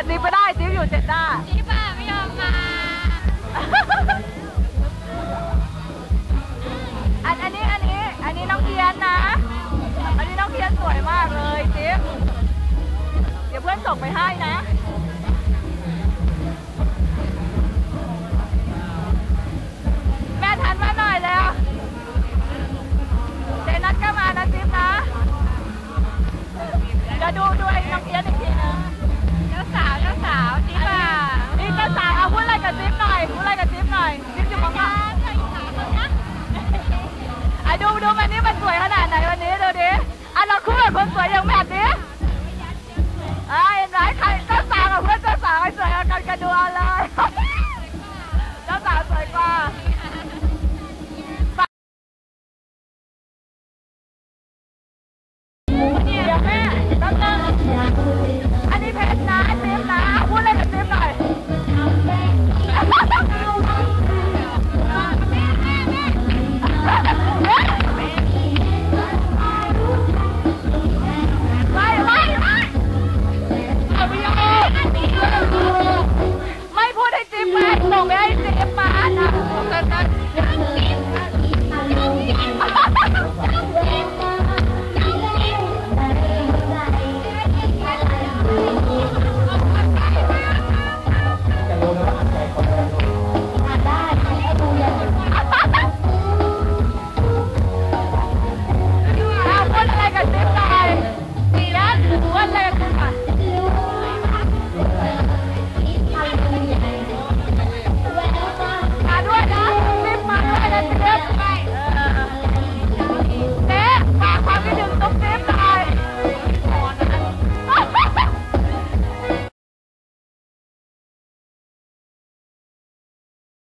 กับติ๊ไปได้ติ๊บอยู่เจ็ดด้าติ๊บอะไม่ยอมมาอันอันนี้อันนี้อันนี้น้องเทียนนะ อันนี้น้องเทียนสวยมากเลยติ๊บเดี๋ยวเพื่อนส่งไปให้นะแม่ทันมาหน่อยแล้วเจนัทก็มานะซิปนะจะดูดู Con vừa.